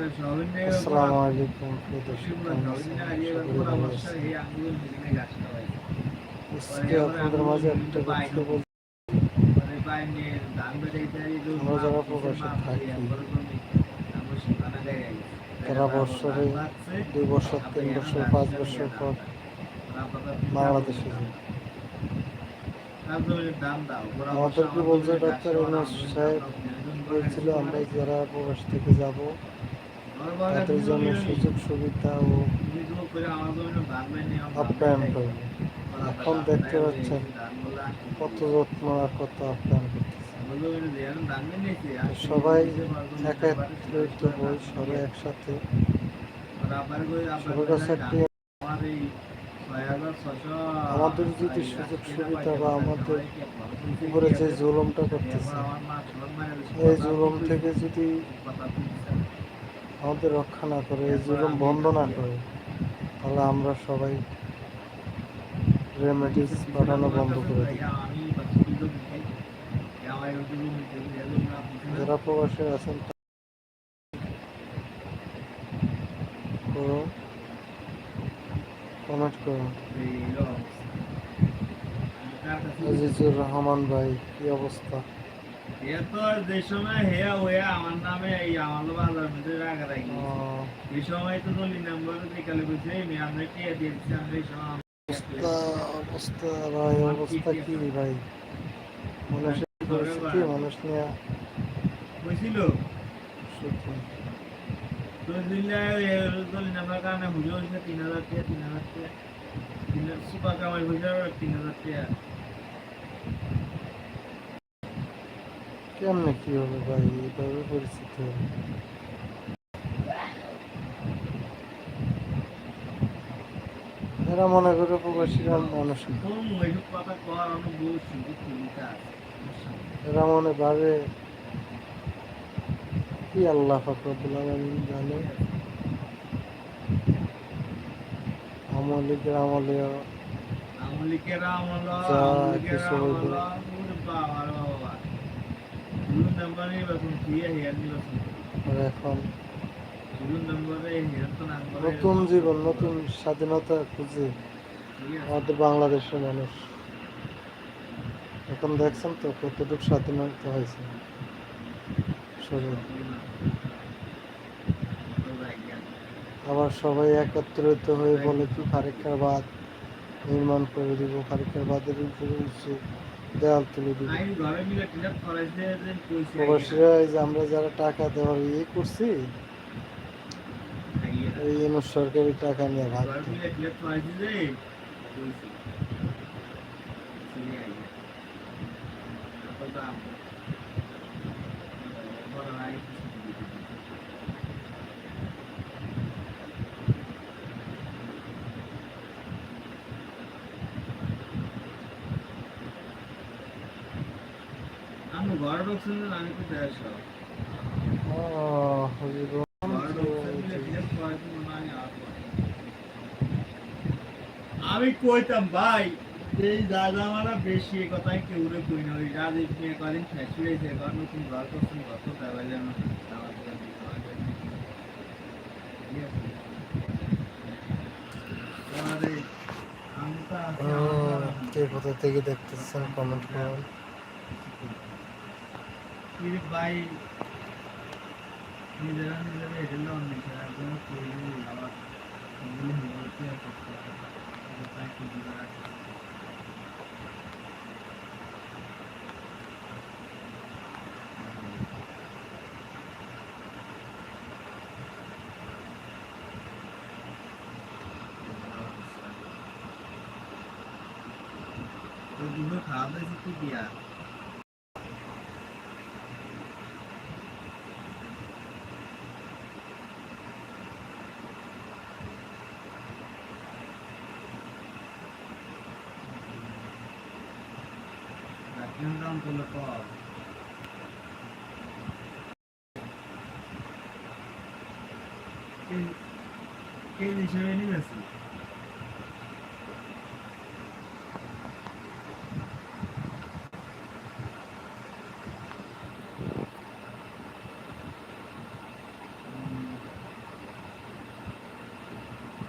আমরা যারা বৎসরে দুই বছর, তিন বছর, পাঁচ বছর পর বাংলাদেশে আমাদেরকে বলছে ডাক্তার সাহেব বলছিল, আমরা যারা প্রবাস থেকে যাব। তাদের জন্য সুযোগ সুবিধা ও আপ্যায়ন করবে এখন দেখতে পাচ্ছেন কত যত্ন আর কত আপ্যায়ন সবাই একত্রিত হই সবাই একসাথে। আমাদের যদি সুযোগ সুবিধা বা আমাদের উপরে যে জুলুমটা করতেছে, এই জুলুম থেকে যদি আমাদের রক্ষা না করে, এই জুলুম বন্ধ না করে, তাহলে আমরা সবাই রেমেডিস পাঠানো বন্ধ করে দিই। যারা প্রবাসে আছেন করুন কমেন্ট করুন। আজিজুর রহমান ভাই, কি অবস্থা? এ তো যে সময় হেয়া হয়ে আমার নামে এই আমার বাজার মধ্যে রাখা রাখি এই সময় তো দলি নাম্বার বিকালে বুঝছে আমি আমরা কে দিয়ে দিচ্ছি আমরা এই সময় অবস্থা অবস্থা ভাই অবস্থা কি ভাই? মানুষের পরিস্থিতি মানুষ নিয়ে। বুঝছিল? সত্যি তো দিলে দলি নাম্বার কারণে বুঝে তিন হাজার টাকা তিন হাজার টাকা। তিন হাজার সুপার কামাই বুঝে তিন হাজার টাকা। কেমনে কি হবে ভাই? এইভাবে পরিস্থিতি হবে এরা মনে করে প্রবাসীরা মানুষ এরা মনে ভাবে কি আল্লাহ আলমিন জানে? আমলিকের আমলেও আমলিকের আমল কিছু নম্বর হেয়ার এখন করে নতুন জীবন নতুন স্বাধীনতা খুঁজে আমাদের বাংলাদেশের মানুষ। এখন দেখছেন তো কতটুকু স্বাধীনতা হয়েছে। আবার সবাই একত্রিত হয়ে বলে কি ফারিকার বাদ নির্মাণ করে দিব ফারিকার বাদের উপরে উঁচু দেওয়াল তুলে দিবে। প্রবাসীরা এই যে আমরা যারা টাকা দেওয়ার ইয়ে করছি এই সরকারি টাকা নিয়ে ভাগ Thank মিলে করাইছে মনে হয় আর আমি কইতাম ভাই এই দাদা আমারা বেশি এই কথাই কেউ রে কই না ওই রাজীব নিয়ে কদিন শেষ হয়েছে ঘর নতুন ঘর করছেন কত দেওয়া যেন আমার তো দিতে হবে। ঠিক আছে? আমারে আমি তো আছি, হুম, আমার কে কোথা থেকে দেখতেছেন কমেন্ট করুন রে ভাই নিজেরা নিজেরা এগুলো অনেক একদম করি আবার এগুলো আর করতে হবে খাওয়া দাওয়া কি দিয়া দাম করলে পর কে হিসেবে নিয়েছি